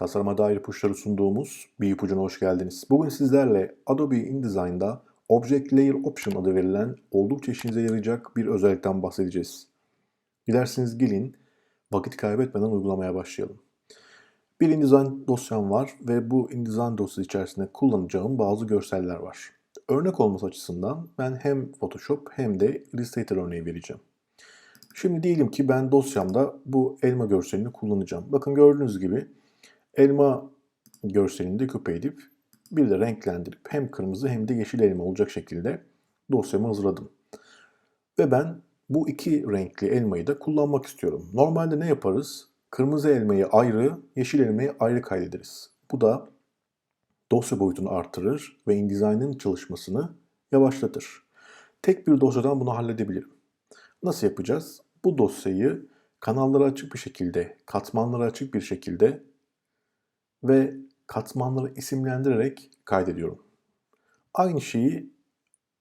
Tasarıma dair ipuçları sunduğumuz bir ipucuna hoş geldiniz. Bugün sizlerle Adobe InDesign'da Object Layer Option adı verilen oldukça işinize yarayacak bir özellikten bahsedeceğiz. Dilerseniz gelin vakit kaybetmeden uygulamaya başlayalım. Bir InDesign dosyam var ve bu InDesign dosyası içerisinde kullanacağım bazı görseller var. Örnek olması açısından ben hem Photoshop hem de Illustrator örneği vereceğim. Şimdi diyelim ki ben dosyamda bu elma görselini kullanacağım. Bakın gördüğünüz gibi elma görselini de küpe edip bir de renklendirip hem kırmızı hem de yeşil elma olacak şekilde dosyamı hazırladım. Ve ben bu iki renkli elmayı da kullanmak istiyorum. Normalde ne yaparız? Kırmızı elmayı ayrı, yeşil elmayı ayrı kaydederiz. Bu da dosya boyutunu artırır ve InDesign'ın çalışmasını yavaşlatır. Tek bir dosyadan bunu halledebilirim. Nasıl yapacağız? Bu dosyayı kanallara açık bir şekilde, katmanlara açık bir şekilde ve katmanları isimlendirerek kaydediyorum. Aynı şeyi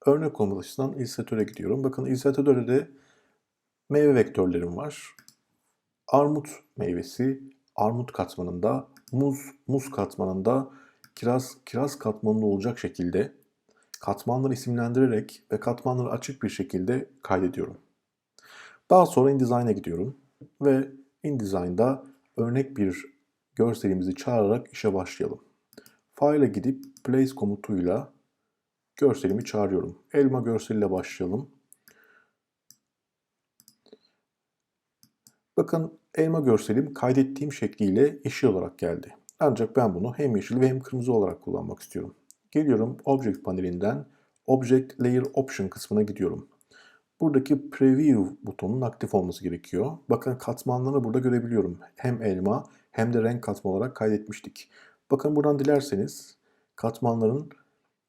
örnek olması açısından Illustrator'a gidiyorum. Bakın Illustrator'da de meyve vektörlerim var. Armut meyvesi, armut katmanında, muz, muz katmanında, kiraz, kiraz katmanında olacak şekilde katmanları isimlendirerek ve katmanları açık bir şekilde kaydediyorum. Daha sonra InDesign'a gidiyorum ve InDesign'da örnek bir görselimizi çağırarak işe başlayalım. File'a gidip Place komutuyla görselimi çağırıyorum. Elma görseliyle başlayalım. Bakın elma görselim kaydettiğim şekliyle yeşil olarak geldi. Ancak ben bunu hem yeşil ve hem kırmızı olarak kullanmak istiyorum. Geliyorum Object panelinden Object Layer Option kısmına gidiyorum. Buradaki Preview butonunun aktif olması gerekiyor. Bakın katmanlarını burada görebiliyorum. Hem elma hem de renk katmanı olarak kaydetmiştik. Bakın buradan dilerseniz katmanların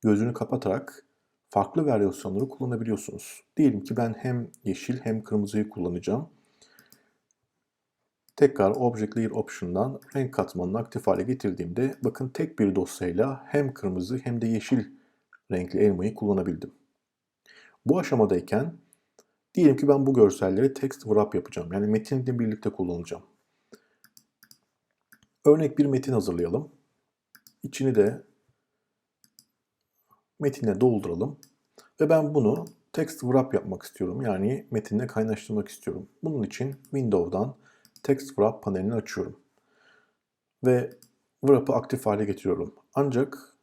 gözünü kapatarak farklı varyasyonları kullanabiliyorsunuz. Diyelim ki ben hem yeşil hem kırmızıyı kullanacağım. Tekrar Object Layer Option'dan renk katmanını aktif hale getirdiğimde bakın tek bir dosyayla hem kırmızı hem de yeşil renkli elmayı kullanabildim. Bu aşamadayken diyelim ki ben bu görselleri text wrap yapacağım. Yani metinle birlikte kullanacağım. Örnek bir metin hazırlayalım. İçini de metinle dolduralım. Ve ben bunu text wrap yapmak istiyorum. Yani metinle kaynaştırmak istiyorum. Bunun için Windows'dan Text Wrap panelini açıyorum. Ve Wrap'ı aktif hale getiriyorum. Ancak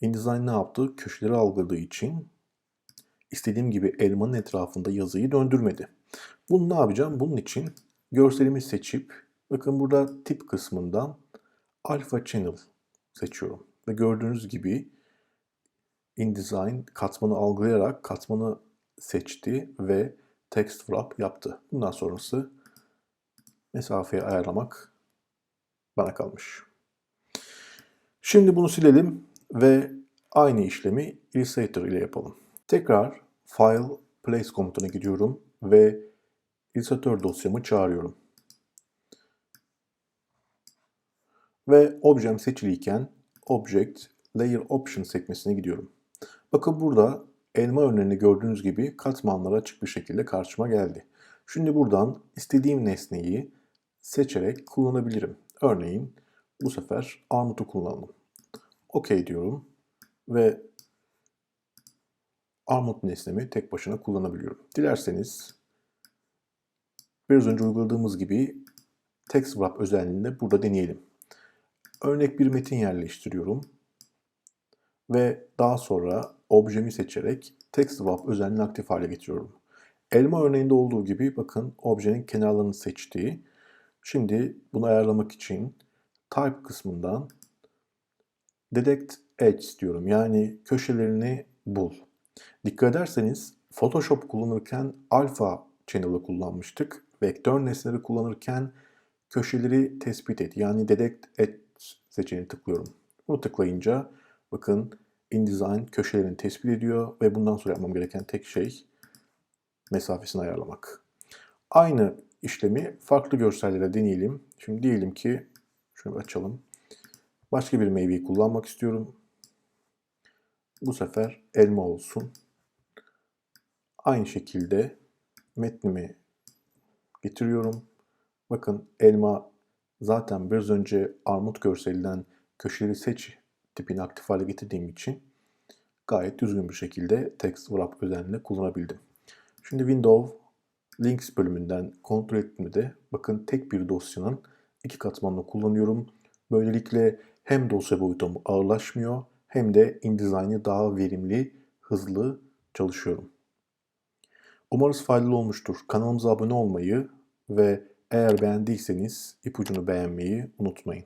InDesign ne yaptı? Köşeleri algıladığı için istediğim gibi elmanın etrafında yazıyı döndürmedi. Bunu ne yapacağım? Bunun için görselimi seçip bakın burada tip kısmından Alpha Channel seçiyorum. Ve gördüğünüz gibi InDesign katmanı algılayarak katmanı seçti ve text wrap yaptı. Bundan sonrası mesafeyi ayarlamak bana kalmış. Şimdi bunu silelim ve aynı işlemi Illustrator ile yapalım. Tekrar File, Place komutuna gidiyorum ve Illustrator dosyamı çağırıyorum. Ve objem seçiliyken Object Layer Option sekmesine gidiyorum. Bakın burada elma örneğini gördüğünüz gibi katmanlara açık bir şekilde karşıma geldi. Şimdi buradan istediğim nesneyi seçerek kullanabilirim. Örneğin bu sefer armutu kullanalım. OK diyorum ve armut nesnemi tek başına kullanabiliyorum. Dilerseniz biraz önce uyguladığımız gibi text wrap özelliğini de burada deneyelim. Örnek bir metin yerleştiriyorum ve daha sonra objemi seçerek text swap özelliğini aktif hale getiriyorum. Elma örneğinde olduğu gibi bakın objenin kenarlarını seçtiği. Şimdi bunu ayarlamak için type kısmından detect edge diyorum. Yani köşelerini bul. Dikkat ederseniz Photoshop kullanırken alpha channel'ı kullanmıştık. Vektör nesneleri kullanırken köşeleri tespit et. Yani detect edge seçeneğini tıklıyorum. Bunu tıklayınca bakın InDesign köşelerini tespit ediyor ve bundan sonra yapmam gereken tek şey mesafesini ayarlamak. Aynı işlemi farklı görsellere deneyelim. Şimdi diyelim ki şunu açalım. Başka bir meyveyi kullanmak istiyorum. Bu sefer elma olsun. Aynı şekilde metnimi getiriyorum. Bakın elma Zaten biraz önce armut görselinden köşeleri seç tipini aktif hale getirdiğim için gayet düzgün bir şekilde text wrap özelliğini kullanabildim. Şimdi Windows Links bölümünden kontrol ettiğimde bakın tek bir dosyanın iki katmanını kullanıyorum. Böylelikle hem dosya boyutum ağırlaşmıyor hem de InDesign'ı daha verimli, hızlı çalışıyorum. Umarız faydalı olmuştur. Kanalımıza abone olmayı ve eğer beğendiyseniz ipucunu beğenmeyi unutmayın.